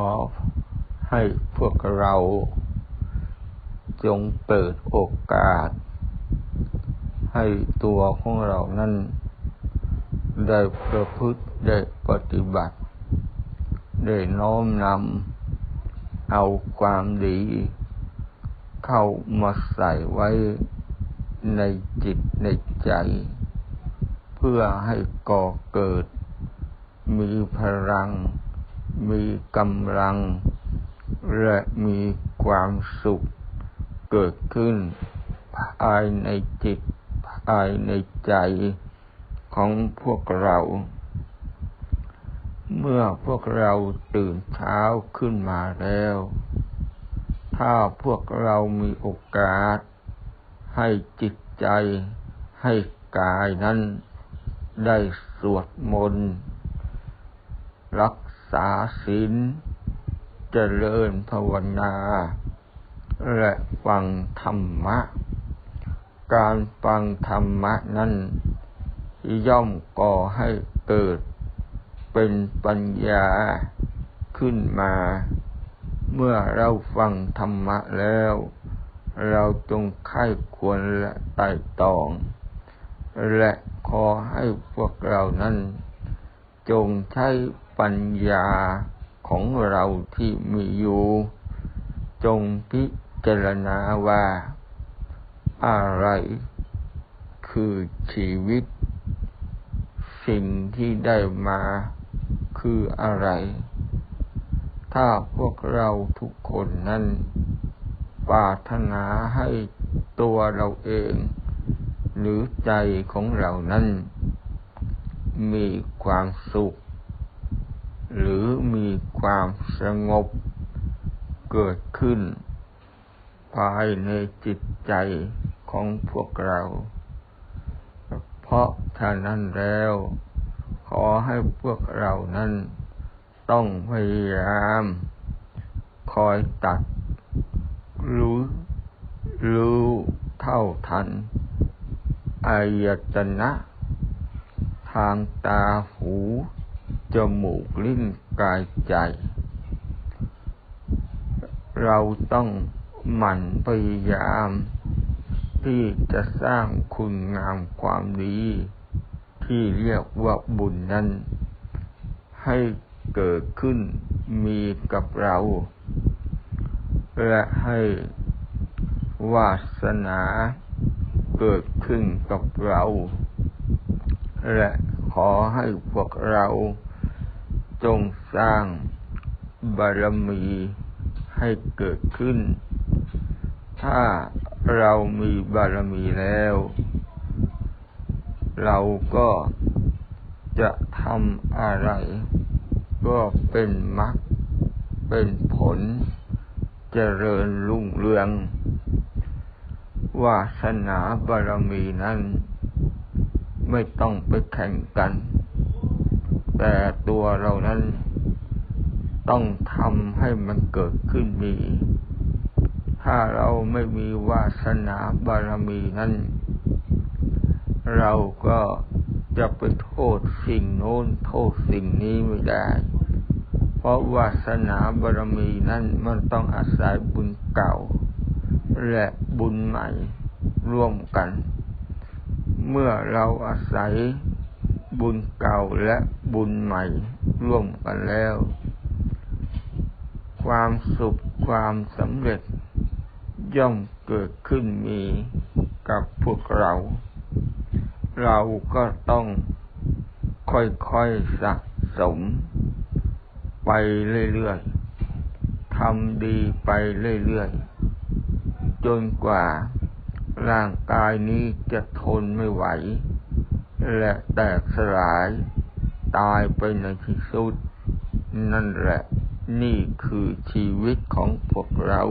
อให้พวกเราจงเปิดโอกาส ให้ตัวของเรานั้นได้ประพฤติได้ปฏิบัติ ได้น้อมนำเอาความดี เข้ามาใส่ไว้ในจิตในใจ เพื่อให้ก่อเกิดมีพลัง มีกำลัง และมีความสุขเกิดขึ้น ภายในจิต ภายในใจของพวกเรา เมื่อพวกเราตื่นเช้าขึ้นมาแล้ว ถ้าพวกเรามีโอกาส ให้จิตใจ ให้กายนั้นได้สวดมนต์รัก ษาศีลเจริญภาวนา และฟังธรรมะ การฟังธรรมะนั้น ย่อมก่อให้เกิด เป็นปัญญาขึ้นมา เมื่อเราฟังธรรมะแล้ว เราจงไข้ควรและไต่ตอง และขอให้พวกเรานั้น จงใช้ ปัญญาของเราที่มีอยู่ จงพิจารณาว่า อะไรคือชีวิต สิ่งที่ได้มาคืออะไร ถ้าพวกเราทุกคนนั้นปรารถนาให้ตัวเราเอง หรือใจของเรานั้น มีความสุข ความสงบเกิดขึ้น ภายในจิตใจของพวกเรา เพราะฉะนั้นแล้ว ขอให้พวกเรานั้นต้องพยายาม คอยตัด รู้รู้เท่าทันอายตนะ ทางตาหู จมูกลิ้นกายใจ เราต้องหมั่นพยายาม ที่จะสร้างคุณงามความดี ที่เรียกว่าบุญนั้น ให้เกิดขึ้นมีกับเรา และให้วาสนาเกิดขึ้นกับเรา และ อให้พวกเราจงสร้างบารมีให้เกิดขึ้น ถ้าเรามีบารมีแล้ว เราก็จะทำอะไร ก็เป็นมรรคเป็นผลเจริญรุ่งเรืองวาสนาบารมีนั้น ไม่ต้องไปแข่งกัน แต่ตัวเรานั้นต้องทำให้มันเกิดขึ้นมี ถ้าเราไม่มีวาสนาบารมีนั้น เราก็จะไปโทษสิ่งโน้นโทษสิ่งนี้ไม่ได้ เพราะวาสนาบารมีนั้นมันต้องอาศัยบุญเก่า และบุญใหม่ร่วมกัน เมื่อเราอาศัยบุญเก่าและบุญใหม่ร่วมกันแล้ว ความสุขความสำเร็จ ย่อมเกิดขึ้นมีกับพวกเรา เราก็ต้องค่อยๆสะสม ไปเรื่อยๆทำดีไปเรื่อยๆ จนกว่า ร่างกายนี้จะทนไม่ไหว และแตกสลาย ตายไปในที่สุด นั่นแหละนี่คือชีวิตของพวกเรา